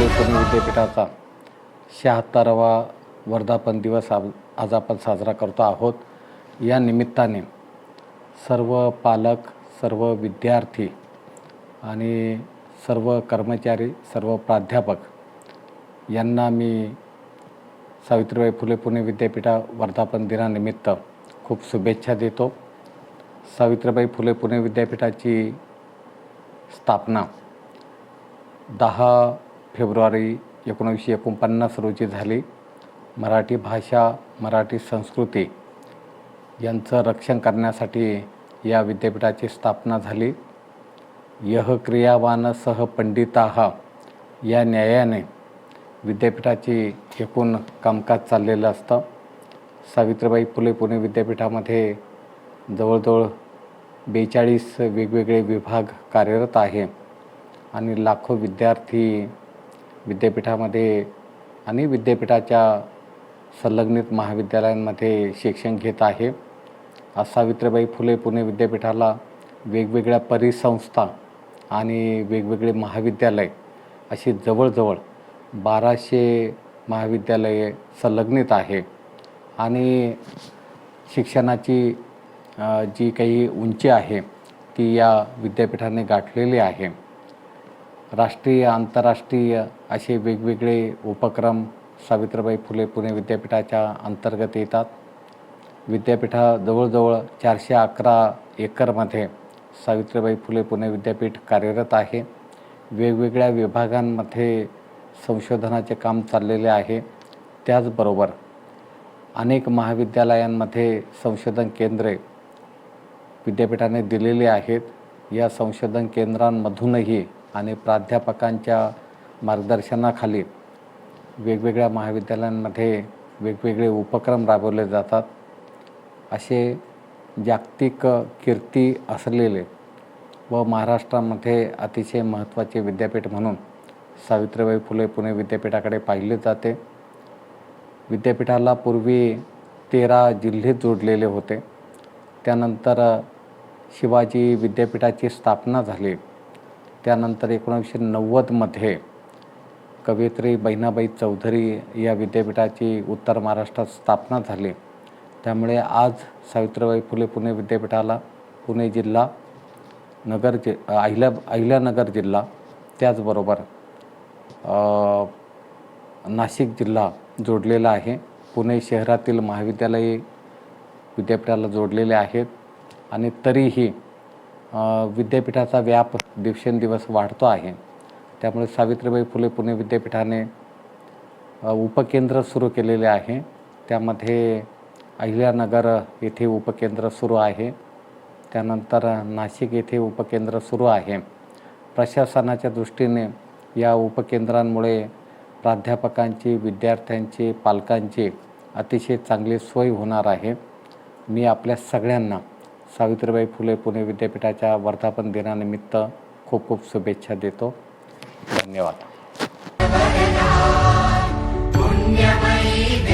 फुले पुणे विद्यापीठाचा शहात्तरावा वर्धापन दिवस आज आज आपण साजरा करतो आहोत. या निमित्ताने सर्व पालक सर्व विद्यार्थी आणि सर्व कर्मचारी सर्व प्राध्यापक यांना मी सावित्रीबाई फुले पुणे विद्यापीठा वर्धापन दिनानिमित्त खूप शुभेच्छा देतो. सावित्रीबाई फुले पुणे विद्यापीठाची स्थापना दहा फेब्रुवारी एकोणीसशे एकोणपन्नास रोजी झाली. मराठी भाषा मराठी संस्कृती यांचं रक्षण करण्यासाठी या विद्यापीठाची स्थापना झाली. यह क्रियावान सह पंडिताह या न्यायाने विद्यापीठाची एकूण कामकाज चाललेलं असतं. सावित्रीबाई फुले पुणे विद्यापीठामध्ये जवळजवळ बेचाळीस वेगवेगळे विभाग कार्यरत आहे आणि लाखो विद्यार्थी विद्यापीठामध्ये आणि विद्यापीठाच्या संलग्नित महाविद्यालयांमध्ये शिक्षण घेत आहे. आज सावित्रीबाई फुले पुणे विद्यापीठाला वेगवेगळ्या परिसंस्था आणि वेगवेगळे महाविद्यालय अशी जवळजवळ बाराशे महाविद्यालये संलग्नित आहे. आणि शिक्षणाची जी काही उंची आहे ती या विद्यापीठाने गाठलेली आहे. राष्ट्रीय आंतरराष्ट्रीय असे वेगवेगळे उपक्रम सावित्रीबाई फुले पुणे विद्यापीठाच्या अंतर्गत येतात. विद्यापीठा जवळजवळ चारशे अकरा एकरमध्ये सावित्रीबाई फुले पुणे विद्यापीठ कार्यरत आहे. वेगवेगळ्या विभागांमध्ये संशोधनाचे काम चाललेले आहे. त्याचबरोबर अनेक महाविद्यालयांमध्ये संशोधन केंद्रे विद्यापीठाने दिलेली आहेत. या संशोधन केंद्रांमधूनही आणि प्राध्यापकांच्या मार्गदर्शनाखाली वेगवेगळ्या महाविद्यालयांमध्ये वेगवेगळे उपक्रम राबवले जातात. असे जागतिक कीर्ती असलेले व महाराष्ट्रामध्ये अतिशय महत्त्वाचे विद्यापीठ म्हणून सावित्रीबाई फुले पुणे विद्यापीठाकडे पाहिले जाते. विद्यापीठाला पूर्वी तेरा जिल्हे जोडलेले होते. त्यानंतर शिवाजी विद्यापीठाची स्थापना झाली. त्यानंतर एकोणीसशे नव्वदमध्ये कवयित्री बहिणाबाई चौधरी या विद्यापीठाची उत्तर महाराष्ट्रात स्थापना झाली. त्यामुळे आज सावित्रीबाई फुले पुणे विद्यापीठाला पुणे जिल्हा नगर जि अहिल्या अहिल्यानगर जिल्हा त्याचबरोबर नाशिक जिल्हा जोडलेला आहे. पुणे शहरातील महाविद्यालये विद्यापीठाला जोडलेले आहेत. आणि तरीही विद्यापीठाचा व्याप दिवसेंदिवस वाढतो आहे. त्यामुळे सावित्रीबाई फुले पुणे विद्यापीठाने उपकेंद्र सुरू केलेले आहे. त्यामध्ये अहिल्यानगर येथे उपकेंद्र सुरू आहे. त्यानंतर नाशिक येथे उपकेंद्र सुरू आहे. प्रशासनाच्या दृष्टीने या उपकेंद्रांमुळे प्राध्यापकांची विद्यार्थ्यांची पालकांची अतिशय चांगली सोय होणार आहे. मी आपल्या सगळ्यांना सावित्रीबाई फुले पुणे विद्यापीठाच्या वर्धापन दिनानिमित्त खूप खूप शुभेच्छा देतो. धन्यवाद. पुण्यमयी